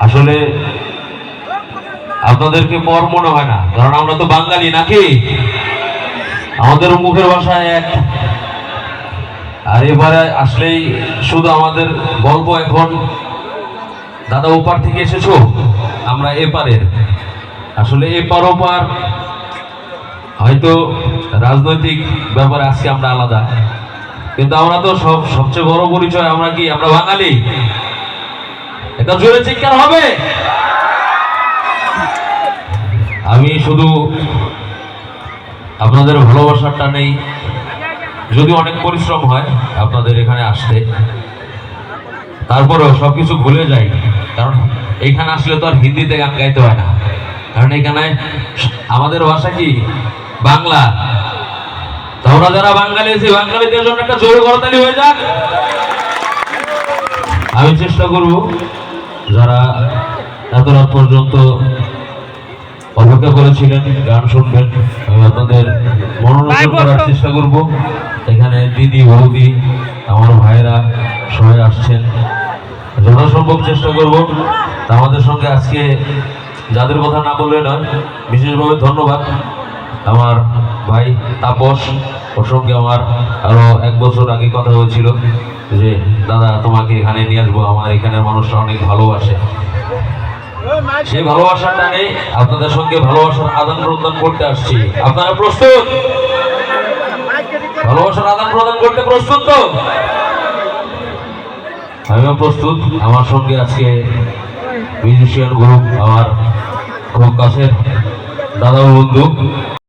আসলে আপনাদেরকে পর মনে হয় না। কারণ আমরা তো বাঙালি নাকি? আমাদের মুখের ভাষায় এক। আর এবারে আসলেই শুধু আমাদের গল্প এখন দাদা ওপার থেকে এসেছ? আমরা এপারের। আসলে এপার ওপার হয়তো রাজনৈতিক ব্যাপারে আজকে আমরা আলাদা। কিন্তু আমরা তো সব সবচেয়ে বড় পরিচয় আমরা কি? আমরা বাঙালি? এটা জোরে চিৎকার হবে। আমি শুধু আপনাদের ভালোবাসার টানেই যদি অনেক পরিশ্রম হয় আপনাদের এখানে আসতে, তারপরেও সব কিছু ভুলে যাই, কারণ এখানে আসলে তো আর হিন্দিতে গান গাইতে হয় না। কারণ এখানে আমাদের ভাষা কি? বাংলা। তোমরা যারা বাঙালি আছি, বাঙালিদের জন্য একটা জোর করতালি হয়ে যাক। আমি চেষ্টা করব যারা এত রাত পর্যন্ত অপেক্ষা করেছিলেন গান শুনবেন আমি আপনাদের মনোরঞ্জন করার চেষ্টা করব। এখানে দিদি বৌদি আমার ভাইরা সবাই আসছেন। যথাসম্ভব চেষ্টা করব। আমাদের সঙ্গে আজকে যাদের কথা না বললে নয় বিশেষভাবে ধন্যবাদ। আমার ভাই তাপস ওর সঙ্গে আমার আরও এক বছর আগে কথা হয়েছিল যে, দাদা, তোমাকে এখানে নিয়ে আসব। আমার এখানের মানুষরা অনেক ভালোবাসে। সেই ভালোবাসার টানে আপনাদের সঙ্গে ভালোবাসার আদান প্রদান করতে আসছি। আপনারা প্রস্তুত? ভালোবাসার আদান প্রদান করতে প্রস্তুত তো? আমিও প্রস্তুত। আমার সঙ্গে আজকে মিউজিশিয়ান গ্রুপ আমার খুব কাছের দাদা বন্ধু।